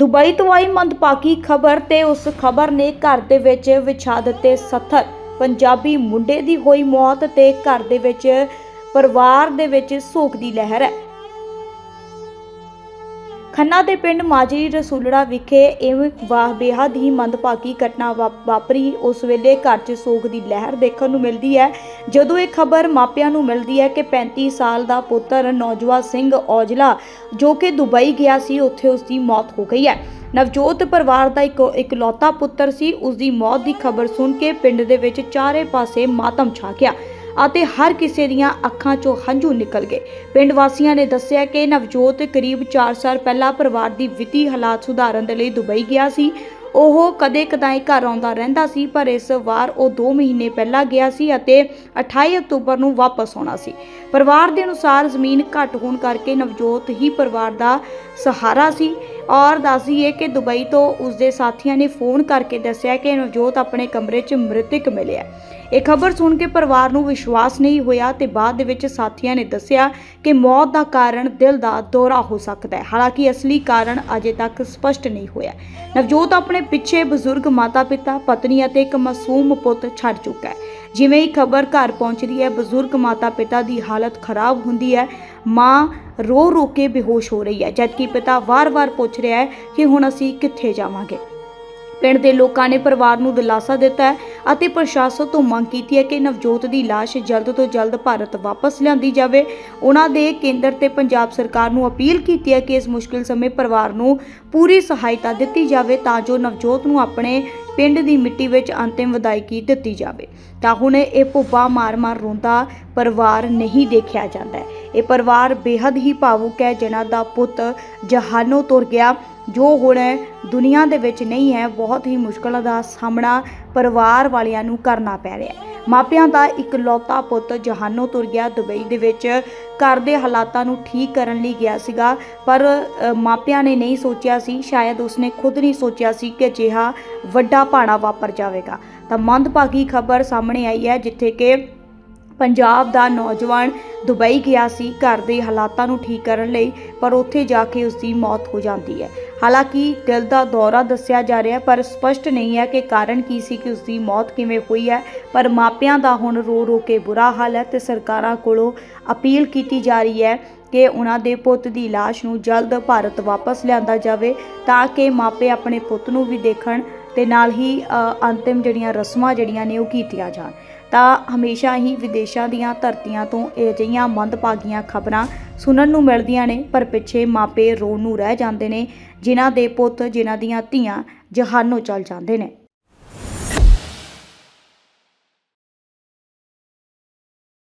Dubai ਤੋਂ ਆਈ ਮੰਦਭਾਗੀ ਖਬਰ ਤੇ ਉਸ ਖਬਰ ਨੇ ਘਰ ਦੇ ਵਿੱਚ ਵਿਛਾ ਦਿੱਤੇ ਸੱਥਰ। ਪੰਜਾਬੀ ਮੁੰਡੇ ਦੀ ਹੋਈ ਮੌਤ ਤੇ ਘਰ ਦੇ ਵਿੱਚ ਪਰਿਵਾਰ ਦੇ ਵਿੱਚ ਸੋਗ ਦੀ ਲਹਿਰ ਹੈ। ਖੰਨਾ ਦੇ ਪਿੰਡ ਮਾਜਰੀ ਰਸੂਲੜਾ ਵਿਖੇ ਇਹ ਵਾਹ ਬੇਹੱਦ ਹੀ ਮੰਦਭਾਗੀ ਘਟਨਾ ਵਾ- ਵਾਪਰੀ। ਉਸ ਵੇਲੇ ਘਰ 'ਚ ਸੋਗ ਦੀ ਲਹਿਰ ਦੇਖਣ ਨੂੰ ਮਿਲਦੀ ਹੈ। ਜਦੋਂ ਇਹ ਖਬਰ ਮਾਪਿਆਂ ਨੂੰ ਮਿਲਦੀ ਹੈ ਕਿ 35 ਸਾਲ ਦਾ ਪੁੱਤਰ ਨੌਜਵਾਨ ਸਿੰਘ ਔਜਲਾ, ਜੋ ਕਿ ਦੁਬਈ ਗਿਆ ਸੀ, ਉੱਥੇ ਉਸ ਦੀ ਮੌਤ ਹੋ ਗਈ ਹੈ। ਨਵਜੋਤ ਪਰਿਵਾਰ ਦਾ ਇੱਕ, ਇਕਲੌਤਾ ਪੁੱਤਰ ਸੀ। ਉਸ ਦੀ ਮੌਤ ਦੀ ਖਬਰ ਸੁਣ ਕੇ ਪਿੰਡ ਦੇ ਵਿੱਚ ਚਾਰੇ ਪਾਸੇ ਮਾਤਮ ਛਾ ਗਿਆ। ਅਤੇ ਹਰ ਕਿਸੇ ਦੀਆਂ ਅੱਖਾਂ 'ਚੋਂ ਹੰਝੂ ਨਿਕਲ ਗਏ। ਪਿੰਡ ਵਾਸੀਆਂ ਨੇ ਦੱਸਿਆ ਕਿ ਨਵਜੋਤ ਕਰੀਬ 4 ਸਾਲ ਪਹਿਲਾਂ ਪਰਿਵਾਰ ਦੀ ਵਿੱਤੀ ਹਾਲਾਤ ਸੁਧਾਰਨ ਦੇ ਲਈ ਦੁਬਈ ਗਿਆ ਸੀ। ਉਹ ਕਦੇ ਕਦਾਈ ਘਰ ਆਉਂਦਾ ਰਹਿੰਦਾ ਸੀ, ਪਰ ਇਸ ਵਾਰ ਉਹ 2 ਮਹੀਨੇ ਪਹਿਲਾਂ ਗਿਆ ਸੀ ਅਤੇ 28 ਅਕਤੂਬਰ ਨੂੰ ਵਾਪਸ ਆਉਣਾ ਸੀ। ਪਰਿਵਾਰ ਦੇ ਅਨੁਸਾਰ ਜ਼ਮੀਨ ਘੱਟ ਹੋਣ ਕਰਕੇ ਨਵਜੋਤ ਹੀ ਪਰਿਵਾਰ ਦਾ ਸਹਾਰਾ ਸੀ। ਔਰ ਦੱਸੀਏ ਕਿ ਦੁਬਈ ਤੋਂ ਉਸਦੇ ਸਾਥੀਆਂ ਨੇ ਫੋਨ ਕਰਕੇ ਦੱਸਿਆ ਕਿ ਨਵਜੋਤ ਆਪਣੇ ਕਮਰੇ 'ਚ ਮ੍ਰਿਤਕ ਮਿਲਿਆ। ਇਹ ਖਬਰ ਸੁਣ ਕੇ ਪਰਿਵਾਰ ਨੂੰ ਵਿਸ਼ਵਾਸ ਨਹੀਂ ਹੋਇਆ ਤੇ ਬਾਅਦ ਦੇ ਵਿੱਚ ਸਾਥੀਆਂ ਨੇ ਦੱਸਿਆ ਕਿ ਮੌਤ ਦਾ ਕਾਰਨ ਦਿਲ ਦਾ ਦੌਰਾ ਹੋ ਸਕਦਾ ਹੈ। ਹਾਲਾਂਕਿ ਅਸਲੀ ਕਾਰਨ ਅਜੇ ਤੱਕ ਸਪਸ਼ਟ ਨਹੀਂ ਹੋਇਆ। ਨਵਜੋਤ ਆਪਣੇ ਪਿੱਛੇ ਬਜ਼ੁਰਗ ਮਾਤਾ-ਪਿਤਾ, ਪਤਨੀ ਅਤੇ ਇੱਕ ਮਾਸੂਮ ਪੁੱਤ ਛੱਡ ਚੁੱਕਾ ਹੈ। ਜਿਵੇਂ ਹੀ ਖਬਰ ਘਰ ਪਹੁੰਚਦੀ ਹੈ, ਬਜ਼ੁਰਗ ਮਾਤਾ-ਪਿਤਾ ਦੀ ਹਾਲਤ ਖਰਾਬ ਹੁੰਦੀ ਹੈ, ਮਾਂ ਰੋ ਰੋ ਕੇ ਬੇਹੋਸ਼ ਹੋ ਰਹੀ ਹੈ, ਜਦਕਿ ਪਿਤਾ ਵਾਰ-ਵਾਰ ਪੁੱਛ ਰਿਹਾ ਹੈ ਕਿ ਹੁਣ ਅਸੀਂ ਕਿੱਥੇ ਜਾਵਾਂਗੇ। ਪਿੰਡ ਦੇ ਲੋਕਾਂ ਨੇ ਪਰਿਵਾਰ ਨੂੰ ਦਿਲਾਸਾ ਦਿੱਤਾ ਹੈ ਅਤੇ ਪ੍ਰਸ਼ਾਸਨ ਤੋਂ ਮੰਗ ਕੀਤੀ ਹੈ ਕਿ ਨਵਜੋਤ ਦੀ ਲਾਸ਼ ਜਲਦ ਤੋਂ ਜਲਦ ਭਾਰਤ ਵਾਪਸ ਲਿਆਂਦੀ ਜਾਵੇ। ਉਹਨਾਂ ਦੇ ਕੇਂਦਰ ਤੇ ਪੰਜਾਬ ਸਰਕਾਰ ਨੂੰ ਅਪੀਲ ਕੀਤੀ ਹੈ ਕਿ ਇਸ ਮੁਸ਼ਕਿਲ ਸਮੇਂ ਪਰਿਵਾਰ ਨੂੰ ਪੂਰੀ ਸਹਾਇਤਾ ਦਿੱਤੀ ਜਾਵੇ ਤਾਂ ਜੋ ਨਵਜੋਤ ਨੂੰ ਆਪਣੇ ਪਿੰਡ ਦੀ ਮਿੱਟੀ ਵਿੱਚ ਅੰਤਿਮ ਵਿਦਾਇਗੀ ਦਿੱਤੀ ਜਾਵੇ? ਤਾਂ ਹੁਣ ਇਹ ਭੁੱਬਾ ਮਾਰ-ਮਾਰ ਰੋਂਦਾ ਪਰਿਵਾਰ ਨਹੀਂ ਦੇਖਿਆ ਜਾਂਦਾ ਇਹ ਪਰਿਵਾਰ ਬੇहद ਹੀ ਭਾਵੁਕ ਹੈ, ਜਿਨ੍ਹਾਂ ਦਾ ਪੁੱਤ ਜਹਾਨੋਂ ਤੁਰ ਗਿਆ, ਜੋ ਹੁਣ ਦੁਨੀਆ ਦੇ ਵਿੱਚ ਨਹੀਂ ਹੈ। ਬਹੁਤ ਹੀ ਮੁਸ਼ਕਲਾਂ ਦਾ ਸਾਹਮਣਾ ਪਰਿਵਾਰ ਵਾਲਿਆਂ ਨੂੰ ਕਰਨਾ ਪੈ ਰਿਹਾ ਹੈ। ਮਾਪਿਆਂ ਦਾ ਇਕਲੌਤਾ ਪੁੱਤ ਜਹਾਨੋਂ ਤੁਰ ਗਿਆ। ਦੁਬਈ ਦੇ ਵਿੱਚ ਘਰ ਦੇ ਹਾਲਾਤਾਂ ਨੂੰ ਠੀਕ ਕਰਨ ਲਈ ਗਿਆ ਸੀਗਾ, ਪਰ ਮਾਪਿਆਂ ਨੇ ਨਹੀਂ ਸੋਚਿਆ ਸੀ। ਸ਼ਾਇਦ ਉਸਨੇ ਖੁਦ ਨਹੀਂ ਸੋਚਿਆ ਸੀ ਕਿ ਅਜਿਹਾ ਵੱਡਾ ਭਾਣਾ ਵਾਪਰ ਜਾਵੇਗਾ। ਤਾਂ ਮੰਦਭਾਗੀ ਖਬਰ ਸਾਹਮਣੇ ਆਈ ਹੈ, ਜਿੱਥੇ ਕਿ ਪੰਜਾਬ ਦਾ ਨੌਜਵਾਨ ਦੁਬਈ ਗਿਆ ਸੀ। ਘਰ ਦੇ ਹਾਲਾਤਾਂ ਨੂੰ ਠੀਕ ਕਰਨ ਲਈ, ਪਰ ਉੱਥੇ ਜਾ ਕੇ ਉਸ ਦੀ ਮੌਤ ਹੋ ਜਾਂਦੀ ਹੈ। ਹਾਲਾਂਕਿ ਦਿਲ ਦਾ ਦੌਰਾ ਦੱਸਿਆ ਜਾ ਰਿਹਾ, ਪਰ ਸਪਸ਼ਟ ਨਹੀਂ ਹੈ ਕਿ ਕਾਰਨ ਕੀ ਸੀ ਕਿ ਉਸ ਦੀ ਮੌਤ ਕਿਵੇਂ ਹੋਈ ਹੈ। ਪਰ ਮਾਪਿਆਂ ਦਾ ਹੁਣ ਰੋ ਰੋ ਕੇ ਬੁਰਾ ਹਾਲ ਹੈ ਤੇ ਸਰਕਾਰਾਂ ਕੋਲੋਂ ਅਪੀਲ ਕੀਤੀ ਜਾ ਰਹੀ ਹੈ ਕਿ ਉਹਨਾਂ ਦੇ ਪੁੱਤ ਦੀ ਲਾਸ਼ ਨੂੰ ਜਲਦ ਭਾਰਤ ਵਾਪਸ ਲਿਆਂਦਾ ਜਾਵੇ, ਤਾਂ ਕਿ ਮਾਪੇ ਆਪਣੇ ਪੁੱਤ ਨੂੰ ਵੀ ਦੇਖਣ ਤੇ ਨਾਲ ਹੀ ਅੰਤਿਮ ਜਿਹੜੀਆਂ ਰਸਮਾਂ ਜਿਹੜੀਆਂ ਨੇ ਉਹ ਕੀਤੀਆਂ ਜਾਣ। ਤਾਂ ਹਮੇਸ਼ਾ ਹੀ ਵਿਦੇਸ਼ਾਂ ਦੀਆਂ ਧਰਤੀਆਂ ਤੋਂ ਇਹ ਜਿਹੀਆਂ ਮੰਦਭਾਗੀਆਂ ਖਬਰਾਂ ਸੁਣਨ ਨੂੰ ਮਿਲਦੀਆਂ ਨੇ, ਪਰ ਪਿੱਛੇ ਮਾਪੇ ਰੋਣ ਨੂੰ ਰਹਿ ਜਾਂਦੇ ਨੇ, ਜਿਨ੍ਹਾਂ ਦੇ ਪੁੱਤ, ਜਿਨ੍ਹਾਂ ਦੀਆਂ ਧੀਆਂ ਜਹਾਨੋਂ ਚਲ ਜਾਂਦੇ ਨੇ।